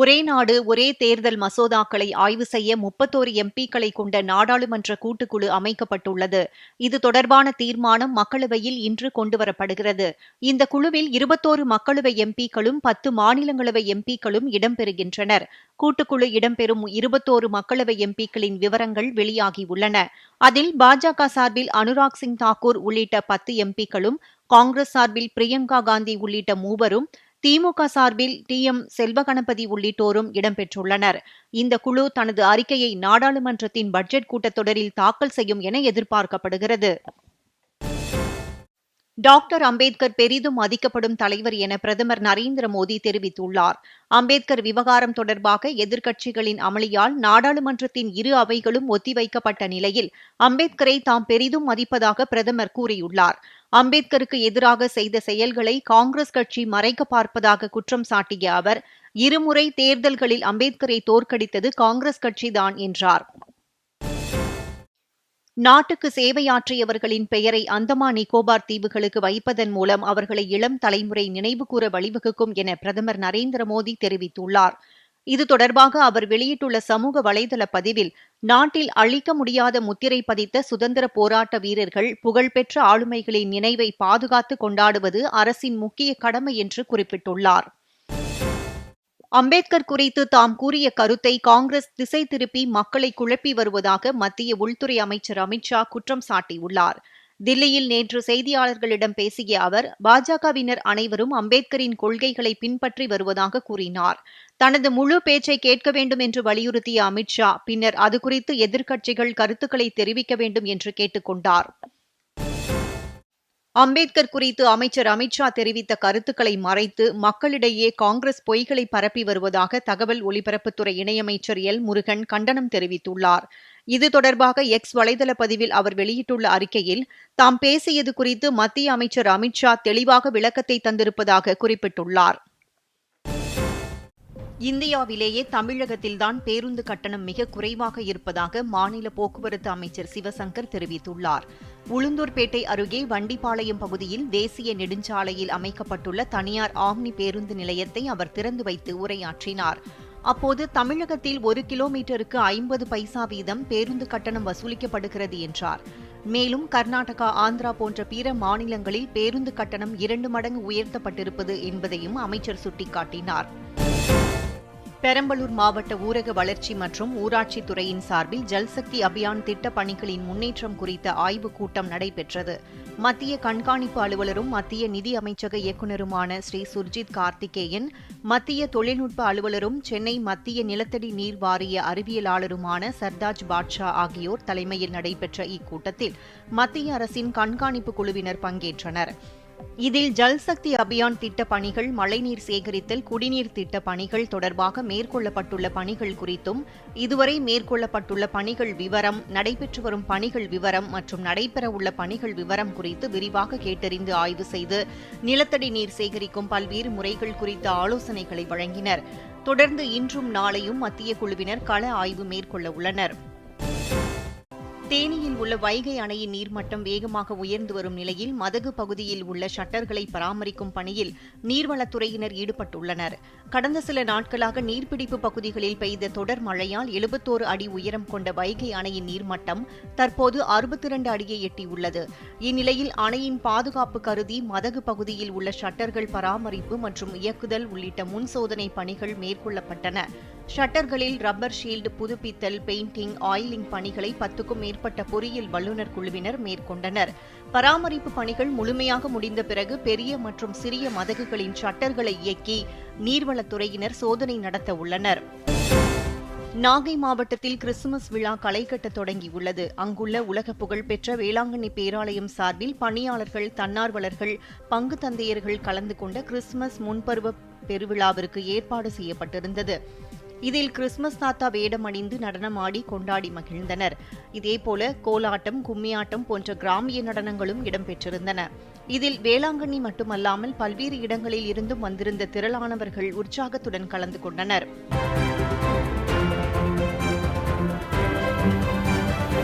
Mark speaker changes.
Speaker 1: ஒரே நாடு ஒரே தேர்தல் மசோதாக்களை ஆய்வு செய்ய முப்பத்தோரு எம்பிக்களை கொண்ட நாடாளுமன்ற கூட்டுக்குழு அமைக்கப்பட்டுள்ளது இது தொடர்பான தீர்மானம் மக்களவையில் இன்று கொண்டுவரப்படுகிறது இந்த குழுவில் இருபத்தோரு மக்களவை எம்பிக்களும் பத்து மாநிலங்களவை எம்பிக்களும் இடம்பெறுகின்றனர் கூட்டுக்குழு இடம்பெறும் இருபத்தோரு மக்களவை எம்பிக்களின் விவரங்கள் வெளியாகியுள்ளன அதில் பாஜக சார்பில் அனுராக் சிங் தாக்கூர் உள்ளிட்ட பத்து எம்பிக்களும் காங்கிரஸ் சார்பில் பிரியங்கா காந்தி உள்ளிட்ட மூவரும் திமுக சார்பில் டி எம் செல்வகணபதி உள்ளிட்டோரும் இடம்பெற்றுள்ளனர் இந்த குழு தனது அறிக்கையை நாடாளுமன்றத்தின் பட்ஜெட் கூட்டத்தொடரில் தாக்கல் செய்யும் என எதிர்பார்க்கப்படுகிறது டாக்டர் அம்பேத்கர் பெரிதும் மதிக்கப்படும் தலைவர் என பிரதமர் நரேந்திர மோடி தெரிவித்துள்ளார் அம்பேத்கர் விவகாரம் தொடர்பாக எதிர்க்கட்சிகளின் அமளியால் நாடாளுமன்றத்தின் இரு அவைகளும் ஒத்திவைக்கப்பட்ட நிலையில் அம்பேத்கரை தாம் பெரிதும் மதிப்பதாக பிரதமர் கூறியுள்ளார் அம்பேத்கருக்கு எதிராக செய்த செயல்களை காங்கிரஸ் கட்சி மறைக்க பார்ப்பதாக குற்றம் சாட்டிய அவர் இருமுறை தேர்தல்களில் அம்பேத்கரை தோற்கடித்தது காங்கிரஸ் கட்சிதான் என்றார் நாட்டுக்கு சேவையாற்றியவர்களின் பெயரை அந்தமான் நிக்கோபார் தீவுகளுக்கு வைப்பதன் மூலம் அவர்களை இளம் தலைமுறை நினைவுகூர வழிவகுக்கும் என பிரதமர் நரேந்திர மோடி தெரிவித்துள்ளார் இது தொடர்பாக அவர் வெளியிட்டுள்ள சமூக வலைதள பதிவில் நாட்டில் அழிக்க முடியாத முத்திரை பதித்த சுதந்திர போராட்ட வீரர்கள் புகழ்பெற்ற ஆளுமைகளின் நினைவை பாதுகாத்து கொண்டாடுவது அரசின் முக்கிய கடமை என்று குறிப்பிட்டுள்ளார் அம்பேத்கர் குறித்து தாம் கூறிய கருத்தை காங்கிரஸ் திசை திருப்பி மக்களை குழப்பி வருவதாக மத்திய உள்துறை அமைச்சர் அமித்ஷா குற்றம் சாட்டியுள்ளார் தில்லியில் நேற்று செய்தியாளர்களிடம் பேசிய அவர் பாஜகவினர் அனைவரும் அம்பேத்கரின் கொள்கைகளை பின்பற்றி வருவதாக கூறினார் தனது முழு பேச்சை கேட்க வேண்டும் என்று வலியுறுத்திய அமித்ஷா பின்னர் அது குறித்து எதிர்க்கட்சிகள் கருத்துக்களை தெரிவிக்க வேண்டும் என்று கேட்டுக்கொண்டார் அம்பேத்கர் குறித்து அமைச்சர் அமித்ஷா தெரிவித்த கருத்துக்களை மறைத்து மக்களிடையே காங்கிரஸ் பொய்களை பரப்பி வருவதாக தகவல் ஒலிபரப்புத்துறை இணையமைச்சர் எல் முருகன் கண்டனம் தெரிவித்துள்ளார் இது தொடர்பாக எக்ஸ் வலைதள பதிவில் அவர் வெளியிட்டுள்ள அறிக்கையில் தாம் பேசியது குறித்து மத்திய அமைச்சர் அமித்ஷா தெளிவாக விளக்கத்தை தந்திருப்பதாக குறிப்பிட்டுள்ளார் இந்தியாவிலேயே தமிழகத்தில்தான் பேருந்து கட்டணம் மிக குறைவாக இருப்பதாக மாநில போக்குவரத்து அமைச்சர் சிவசங்கர் தெரிவித்துள்ளார் உளுந்தூர்பேட்டை அருகே வண்டிப்பாளையம் பகுதியில் தேசிய நெடுஞ்சாலையில் அமைக்கப்பட்டுள்ள தனியார் ஆம்னி பேருந்து நிலையத்தை அவர் திறந்து வைத்து உரையாற்றினார் அப்போது தமிழகத்தில் ஒரு கிலோமீட்டருக்கு ஐம்பது பைசா வீதம் பேருந்து கட்டணம் வசூலிக்கப்படுகிறது என்றார் மேலும் கர்நாடகா ஆந்திரா போன்ற பிற மாநிலங்களில் பேருந்து கட்டணம் இரண்டு மடங்கு உயர்த்தப்பட்டிருப்பது என்பதையும் அமைச்சர் சுட்டிக்காட்டினார் பெரம்பலூர் மாவட்ட ஊரக வளர்ச்சி மற்றும் ஊராட்சித்துறையின் துறையின் சார்பில் ஜல்சக்தி அபியான் திட்டப் பணிகளின் முன்னேற்றம் குறித்த ஆய்வுக் கூட்டம் நடைபெற்றது மத்திய கண்காணிப்பு அலுவலரும் மத்திய நிதி அமைச்சக இயக்குநருமான ஸ்ரீ சுர்ஜித் கார்த்திகேயன் மத்திய தொழில்நுட்ப அலுவலரும் சென்னை மத்திய நிலத்தடி நீர் வாரிய அறிவியலாளருமான சர்தாஜ் பாட்ஷா ஆகியோர் தலைமையில் நடைபெற்ற இக்கூட்டத்தில் மத்திய அரசின் கண்காணிப்பு குழுவினர் பங்கேற்றனர் இதில் ஜல்சக்தி அபியான் திட்ட பணிகள் மழைநீர் சேகரித்தல் குடிநீர் திட்ட பணிகள் தொடர்பாக மேற்கொள்ளப்பட்டுள்ள பணிகள் குறித்தும் இதுவரை மேற்கொள்ளப்பட்டுள்ள பணிகள் விவரம் நடைபெற்று வரும் பணிகள் விவரம் மற்றும் நடைபெறவுள்ள பணிகள் விவரம் குறித்து விரிவாக கேட்டறிந்து ஆய்வு செய்து நிலத்தடி நீர் சேகரிக்கும் பல்வேறு முறைகள் குறித்த ஆலோசனைகளை வழங்கினர் தொடர்ந்து இன்றும் நாளையும் மத்திய குழுவினர் கள ஆய்வு மேற்கொள்ள உள்ளனர் தேனியில் உள்ள வைகை அணையின் நீர்மட்டம் வேகமாக உயர்ந்து வரும் நிலையில் மதகு பகுதியில் உள்ள ஷட்டர்களை பராமரிக்கும் பணியில் நீர்வளத்துறையினர் ஈடுபட்டுள்ளனர் கடந்த சில நாட்களாக நீர்பிடிப்பு பகுதிகளில் பெய்த தொடர் மழையால் எழுபத்தோரு அடி உயரம் கொண்ட வைகை அணையின் நீர்மட்டம் தற்போது அறுபத்தி இரண்டு அடியை எட்டியுள்ளது இந்நிலையில் அணையின் பாதுகாப்பு கருதி மதகு பகுதியில் உள்ள ஷட்டர்கள் பராமரிப்பு மற்றும் இயக்குதல் உள்ளிட்ட முன் சோதனை பணிகள் மேற்கொள்ளப்பட்டன ஷட்டர்களில் ரப்பர் ஷீல்டு புதுப்பித்தல் பெயிண்டிங் ஆயிலிங் பணிகளை பத்துக்கும் மேற்பட்ட பொறியியல் வல்லுநர் குழுவினர் மேற்கொண்டனர் பராமரிப்பு பணிகள் முழுமையாக முடிந்த பிறகு பெரிய மற்றும் சிறிய மதகுகளின் ஷட்டர்களை இயக்கி நீர்வளத்துறையினர் சோதனை நடத்த உள்ளனர் நாகை மாவட்டத்தில் கிறிஸ்துமஸ் விழா களைகட்ட தொடங்கியுள்ளது அங்குள்ள உலக புகழ்பெற்ற வேளாங்கண்ணி பேராலயம் சார்பில் பணியாளர்கள் தன்னார்வலர்கள் பங்கு தந்தையர்கள் கலந்து கொண்ட கிறிஸ்துமஸ் முன்பருவ பெருவிழாவிற்கு ஏற்பாடு செய்யப்பட்டிருந்தது இதில் கிறிஸ்துமஸ் தாத்தா வேடம் அணிந்து நடனமாடி கொண்டாடி மகிழ்ந்தனர் இதேபோல கோலாட்டம் கும்மியாட்டம் போன்ற கிராமிய நடனங்களும் இடம்பெற்றிருந்தன இதில் வேளாங்கண்ணி மட்டுமல்லாமல் பல்வேறு இடங்களில் இருந்தும் வந்திருந்த திரளானவர்கள் உற்சாகத்துடன் கலந்து கொண்டனர்